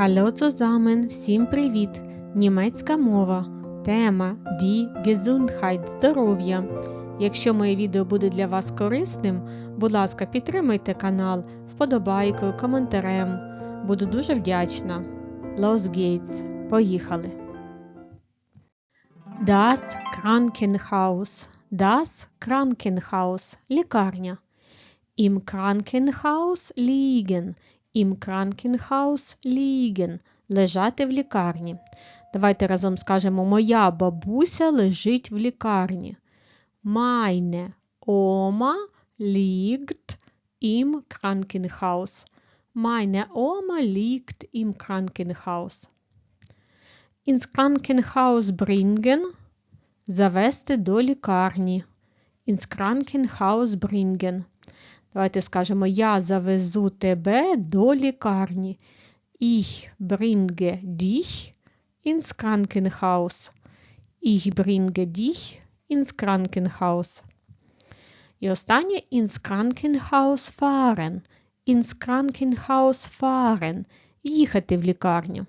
Hallo zusammen! Всім привіт! Німецька мова. Тема Die Gesundheit здоров'я. Якщо моє відео буде для вас корисним, будь ласка, підтримайте канал вподобайкою, коментарем. Буду дуже вдячна. Los geht's. Поїхали. Das Krankenhaus. Das Krankenhaus. Лікарня. Im Krankenhaus liegen. Im Krankenhaus liegen. Лежати в лікарні. Давайте разом скажемо Моя бабуся лежить в лікарні. Meine Oma liegt im Krankenhaus. Meine Oma liegt im Krankenhaus. Ins Krankenhaus bringen. Завести до лікарні. Ins Krankenhaus bringen. Давайте скажемо Я завезу тебе до лікарні. Ich bringe dich ins Krankenhaus. Ich bringe dich ins Krankenhaus. І останнє ins Krankenhaus fahren. Ins Krankenhaus fahren. Їхати в лікарню.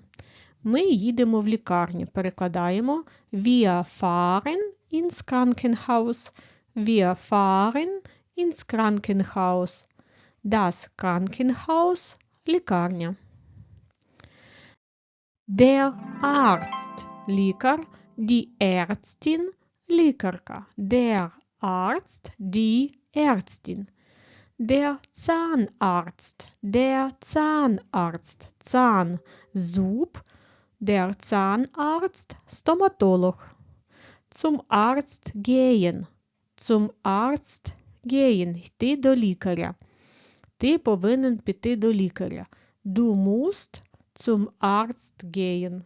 Ми їдемо в лікарню. Перекладаємо Wir fahren ins Krankenhaus. Wir fahren ins Krankenhaus. Das Krankenhaus Likarnia. Der Arzt Likar, die Ärztin Likarka. Der Arzt, die Ärztin. Der Zahnarzt, der Zahnarzt, Zahn, Sub, der Zahnarzt, Stomatolog. Zum Arzt gehen, zum Arzt gehen. Gehen – йти до лікаря. Ти повинен піти до лікаря. Du musst zum Arzt gehen.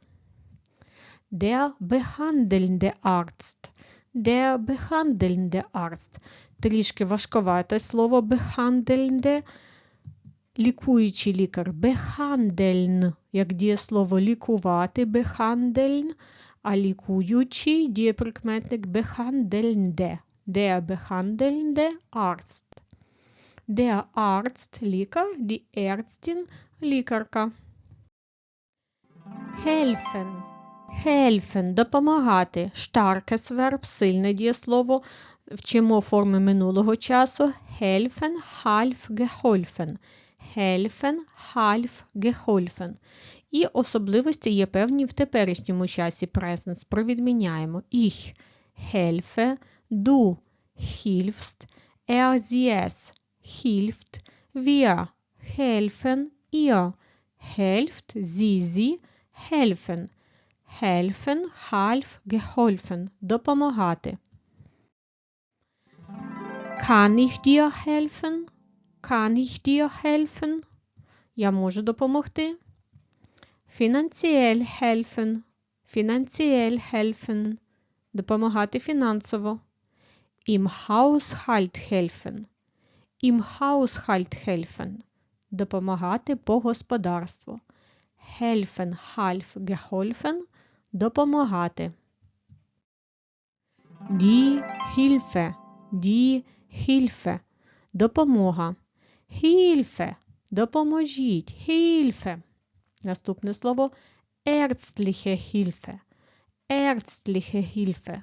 Der behandelnde Arzt. Der behandelnde Arzt. Трішки важковате слово behandelnde. Лікуючий лікар. Behandeln, як дієслово лікувати, behandeln, а лікуючий дієприкметник behandelnde. Behandelnde Arzt. Der Arzt – лікар, лікарка. Helfen. Helfen – допомагати. Starkes Verb – сильне дієслово. Вчимо форми минулого часу. Helfen, half, geholfen. Helfen, half, geholfen. І особливості є певні в теперішньому часі presence. Провідміняємо. Ich helfe, du hilfst, er, sie, es hilft, wir helfen, ihr helft, sie, sie helfen. Helfen, half, geholfen. Допомагати. Kann ich dir helfen? Kann ich dir helfen? Я можу допомогти. Finanziell helfen. Finanziell helfen. Допомагати фінансово. Im Haushalt helfen. Im Haushalt helfen. Допомагати по господарству. Helfen, half, geholfen. Допомагати. Die Hilfe. Die Hilfe. Допомога. Hilfe. Допоможіть. Hilfe. Наступне слово Ärztliche Hilfe. Ärztliche Hilfe.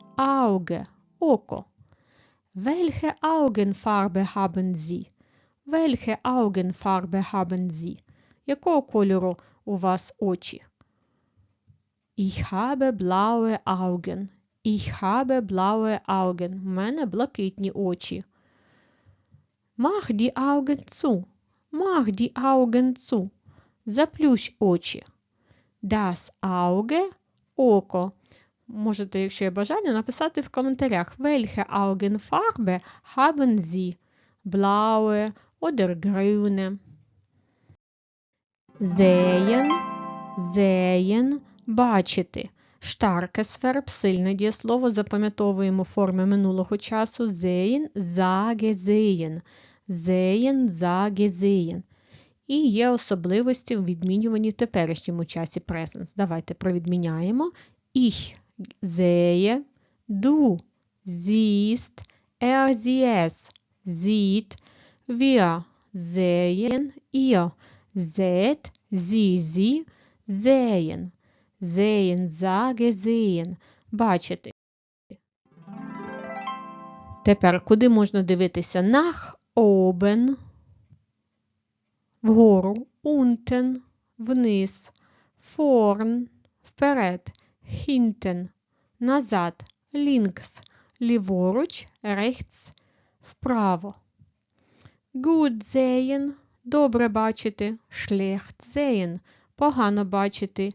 Auge. Око. Welche Augenfarbe haben Sie? Welche Augenfarbe haben Sie? Якого кольору у вас очі? Ich habe blaue Augen. Ich habe blaue Augen. У мене блакитні очі. Mach die Augen zu. Mach die Augen zu. Заплющ очі. Das Auge – око. Можете, якщо є бажання, написати в коментарях Welche Augenfarbe haben Sie? Blaue oder grüne? sehen, sehen – бачити. Starkes Verb – сильне дієслово, запам'ятовуємо форми минулого часу. Sehen. Sehen, sage, sehen. І є особливості у відмінюванні в теперішньому часі presence. Давайте провідміняємо. Ich sehe, du siehst, er sie es sieht, wir sehen, ihr seht, sie sie sehen. Sehen, sage, sehen. Бачити. Тепер куди можна дивитися? Nach oben, вгору, unten, вниз, vorn, вперед, hinten, назад, links, ліворуч, rechts, вправо. Gut sehen – добре бачити, schlecht sehen – погано бачити,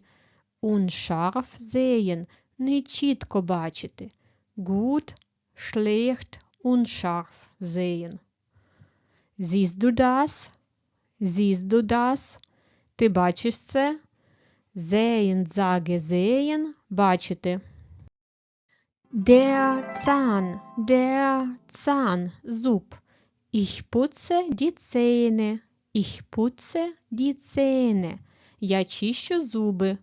unscharf sehen – нечітко бачити, gut, schlecht, unscharf sehen. Siehst du das? Siehst du das? Ти бачиш це? Sage sehen – бачити. Der Zahn, der Zahn, Zub. Ich putze die Zähne. Ich putze die Zähne. Я чищу зуби.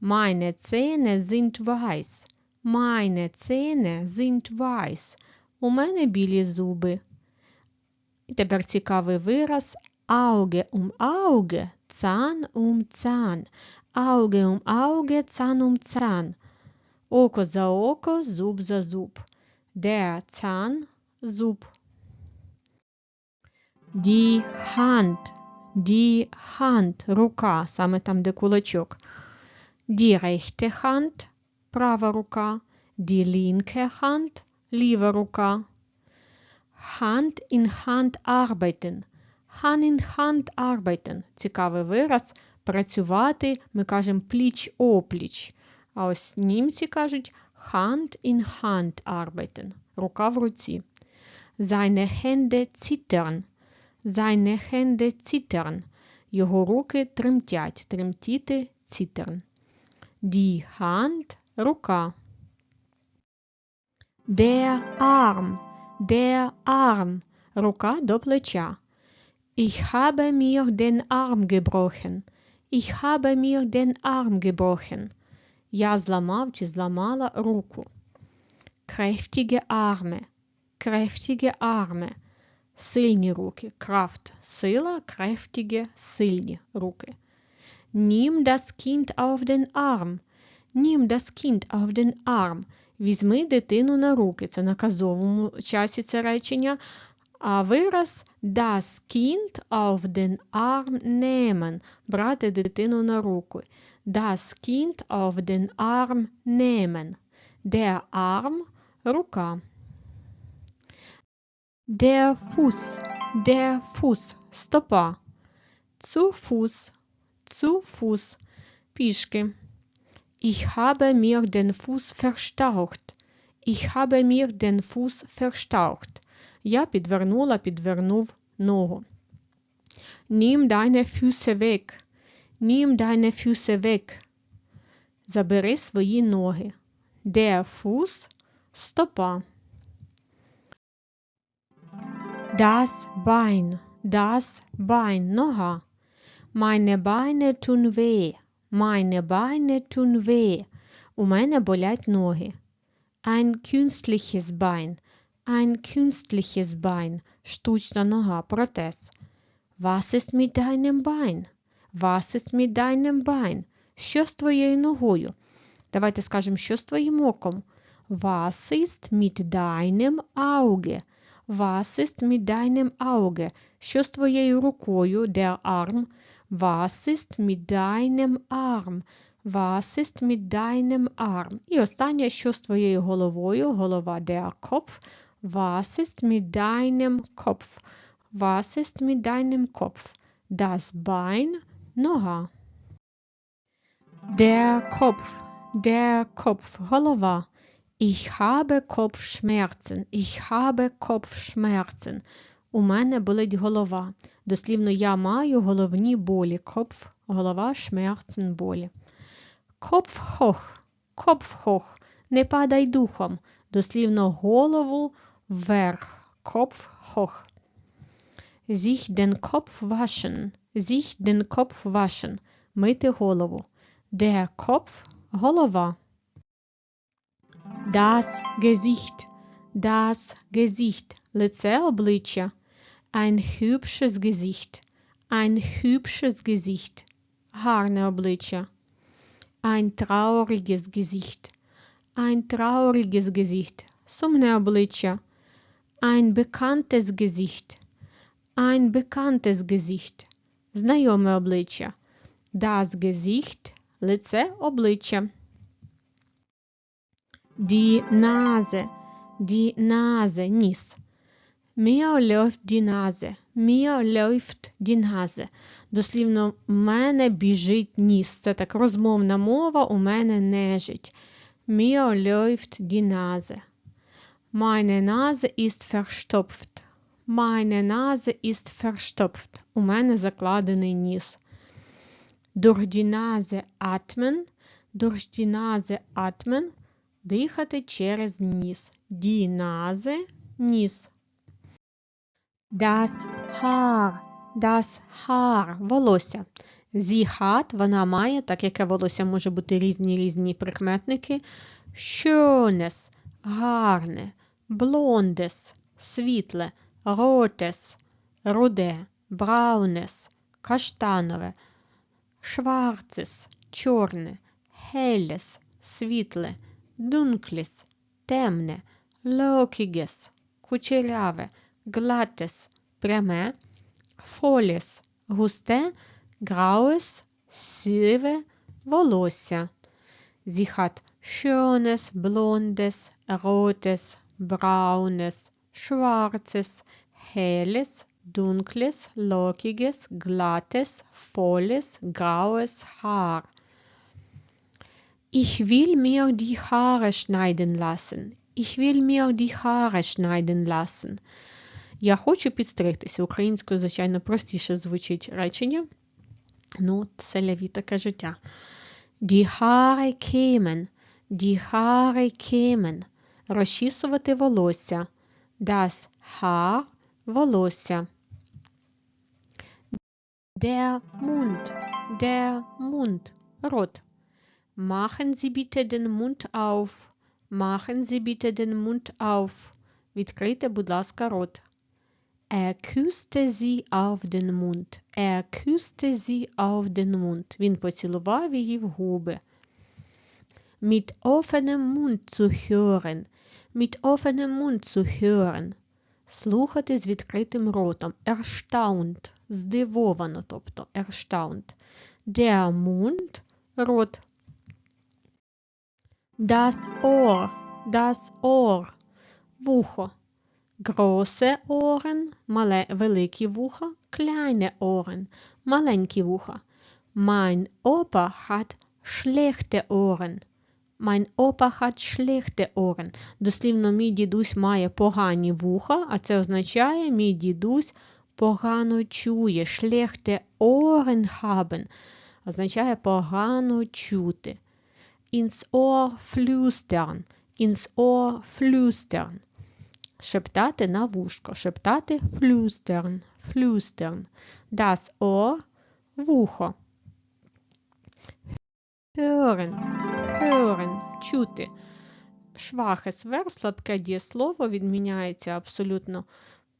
Meine Zähne sind weiß. Meine Zähne sind weiß. У мене білі зуби. І тепер цікавий вираз Auge um Auge, Zahn um Zahn. Auge um Auge, Zahn um Zahn. Око за око, зуб за зуб. Der Zahn – зуб. Die Hand, die Hand – рука, саме там, де кулачок. Die rechte Hand – права рука. Die linke Hand – ліва рука. Hand in Hand arbeiten. Hand in Hand arbeiten. Цікавий вираз. Працювати, ми кажемо пліч-опліч. А ось німці кажуть Hand in Hand arbeiten. Рука в руці. Seine Hände zittern. Seine Hände zittern. Його руки тремтять. Тремтіти zittern. Die Hand – рука. Der Arm. Der Arm. Рука до плеча. Ich habe mir den Arm gebrochen. Ich habe mir den Arm gebrochen. Я зламав чи зламала руку. Kräftige Arme. Kräftige Arme. Сильні руки. Kraft – сила, kräftige – сильні руки. Nimm das Kind auf den Arm. Nimm das Kind auf den Arm. Візьми дитину на руки. Це на казовому часі це речення. А вираз das Kind auf den Arm nehmen. Брати дитину на руки. Das Kind auf den Arm nehmen. Der Arm – рука. Der Fuß, der Fuß – стопа. Zu Fuß, zu Fuß – пішки. Ich habe mir den Fuß verstaucht. Ich habe mir den Fuß verstaucht. Я підвернула, підвернув ногу. Nimm deine Füße weg. Nimm deine Füße weg. Забери свої ноги. Der Fuß – стопа. Das Bein, das Bein, нога. Meine Beine tun weh. Meine Beine tun weh. У мене болять ноги. Ein künstliches Bein. Ein künstliches Bein. Штучна нога, протез. Was ist mit deinem Bein? Was ist mit deinem Bein? Що з твоєю ногою? Давайте скажемо, що з твоїм оком. Was ist mit deinem Auge? Was ist mit deinem Auge? Що з твоєю рукою? Der Arm. Was ist mit deinem Arm? Was ist mit deinem Arm? І останнє, що з твоєю головою? Голова der Kopf. Was ist mit deinem Kopf? Was ist mit deinem Kopf? Das Bein, нога. Der Kopf, der Kopf, голова. Ich habe Kopfschmerzen. Ich habe Kopfschmerzen. У мене болить голова. Дослівно я маю головні болі. Kopf голова, Schmerzen, болі. Kopf hoch, Kopf hoch, не падай духом, дослівно голову вверх, Kopf hoch. Sich den Kopf waschen, sich den Kopf waschen, мити голову. Der Kopf – голова. Das Gesicht, das Gesicht – лице обличчя. Ein hübsches Gesicht, ein hübsches Gesicht – гарне обличчя. Ein trauriges Gesicht, ein trauriges Gesicht – сумне обличчя. Ein bekanntes Gesicht, ein bekanntes Gesicht – знайоме обличчя. Das Gesicht – лице обличчя. Die Nase, die Nase – ніс. Mir läuft die Nase, mir läuft die Nase. Дослівно, у мене біжить ніс. Це так розмовна мова, у мене нежить. Mir läuft die Nase. Meine Nase ist verstopft. Meine Nase ist verstopft. У мене закладений ніс. Durch die Nase atmen. Durch die Nase atmen. Дихати через ніс. Die Nase – ніс. Das Haar. Das Haar – волосся. Sie hat – вона має, так яке волосся може бути різні різні прикметники. Schönes – гарне. Blondes – світле. Rotes – руде. Braunes – каштанове. Schwarzes – чорне. Helles – світле. Dunkles – темне. Lockiges – кучеряве. Glattes – пряме. Фоліс густе, graues – сиве волосся. Sie hat schönes, blondes, rotes, braunes, schwarzes, helles, dunkles, lockiges, glattes, volles, graues Haar. Ich will mir die Haare schneiden lassen. Ich will mir die Haare schneiden lassen. Я хочу підстригтися. Українською, звичайно, простіше звучить речення. Ну, це ляві таке життя. Die Haare kämen. Die Haare kämen. Розчісувати волосся. Das Haar – волосся. Der Mund. Der Mund. Рот. Machen Sie bitte den Mund auf. Machen Sie bitte den Mund auf. Відкрийте, будь ласка, рот. Er küsste sie auf den Mund. Er küsste sie auf den Mund. Він поцілував її в губи. Mit offenem Mund zu hören. Mit offenem Mund zu hören. Слухати з відкритим ротом. Erstaunt. Здивовано, тобто erstaunt. Der Mund – рот. Das Ohr. Das Ohr. Вухо. Große Ohren – мале, великі вуха, kleine Ohren – маленькі вуха. Mein Opa hat schlechte Ohren. Mein Opa hat schlechte Ohren. Дослівно, мій дідусь має погані вуха, а це означає, мій дідусь погано чує. Schlechte Ohren haben означає погано чути. Ins Ohr flüstern. Ins Ohr flüstern. Шептати на вушко. Шептати flüstern. Flüstern. Das Ohr – вухо. Hören. Hören. Чути. Schwaches Verb, слабке дієслово відміняється абсолютно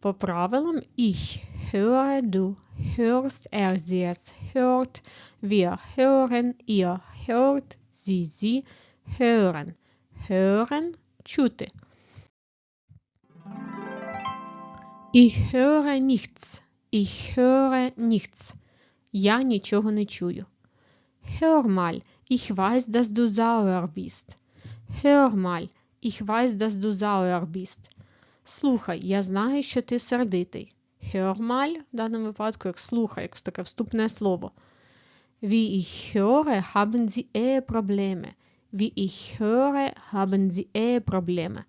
по правилам. Ich höre, du hörst, er, sie, es hört, wir hören, ihr hört, sie, sie hören. Hören – чути. Ich höre nichts. Ich höre nichts. Я нічого не чую. Hör mal, ich weiß, dass du sauer bist. Hör mal, ich weiß, dass du sauer bist. Слухай, я знаю, що ти сердитий. Hör mal, в даному випадку, як слухай, як таке вступне слово. Wie ich höre, haben sie Eheprobleme. Wie ich höre, haben sie Eheprobleme.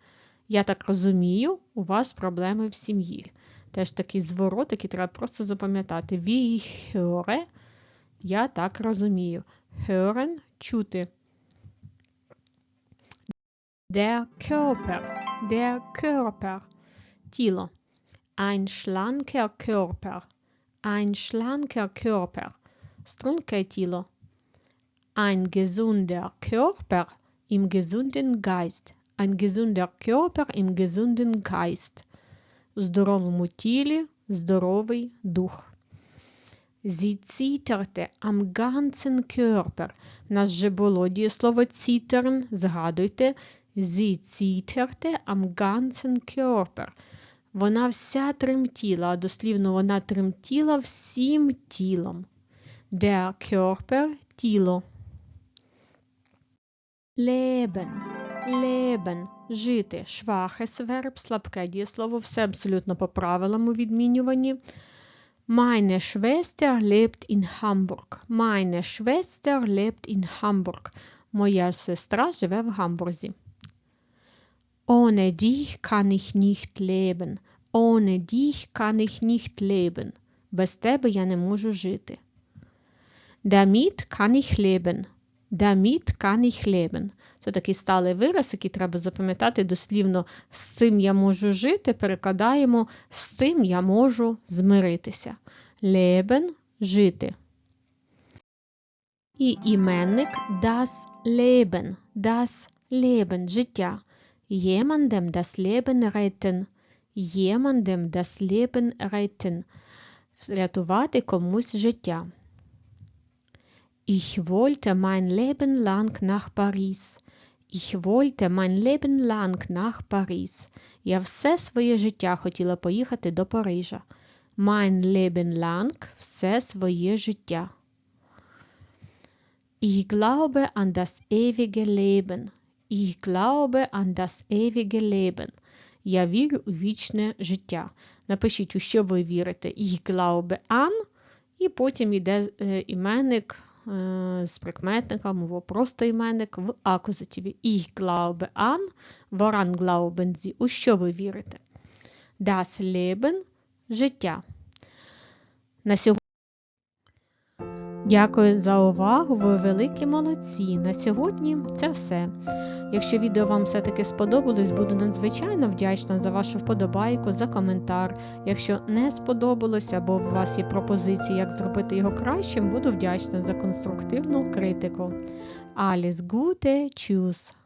Я так розумію, у вас проблеми в сім'ї. Теж такий зворот, який треба просто запам'ятати. Wie ich höre, Я так розумію. Hören – чути. Der Körper. Der Körper. Тіло. Ein schlanker Körper. Ein schlanker Körper. Струнке тіло. Ein gesunder Körper im gesunden Geist. Ein gesunder Körper im gesunden Geist. У здоровому тілі здоровий дух. Sie zitterte am ganzen Körper. У нас же було дієслово zittern. Згадуйте. Sie zitterte am ganzen Körper. Вона вся тремтіла, а дослівно вона тремтіла всім тілом. Der Körper – тіло. Leben. Leben – жити. Schwaches Verb, слабке дієслово, все абсолютно по правилам у відмінюванні. Meine Schwester lebt in Hamburg. Meine Schwester lebt in Hamburg. Моя сестра живе в Гамбурзі. Ohne dich kann ich nicht leben. Ohne dich kann ich nicht leben. Без тебе я не можу жити. Damit kann ich leben. Damit kann ich leben. Це такий сталий вираз, який треба запам'ятати дослівно з цим я можу жити, перекладаємо з цим я можу змиритися. Leben – жити. І іменник das Leben. Das Leben – життя. Jemandem das Leben retten. Jemandem das Leben retten. Рятувати комусь життя. Ich wollte mein Leben lang nach Paris. Ich wollte mein Leben lang nach Paris. Я все своє життя хотіла поїхати до Парижа. Mein Leben lang – все своє життя. Ich glaube an das ewige Leben. Ich glaube an das ewige Leben. Я вірю у вічне життя. Напишіть, у що ви вірите. Ich glaube an, і потім йде е, іменник е, з прикметником, просто іменник в акузативі. Ich glaube an, woran glauben Sie? У що ви вірите? Das Leben – життя. На сьогодні Дякую за увагу, ви великі молодці. На сьогодні це все. Якщо відео вам все-таки сподобалось, буду надзвичайно вдячна за вашу вподобайку, за коментар. Якщо не сподобалось або у вас є пропозиції, як зробити його кращим, буду вдячна за конструктивну критику. Alles Gute, tschüss!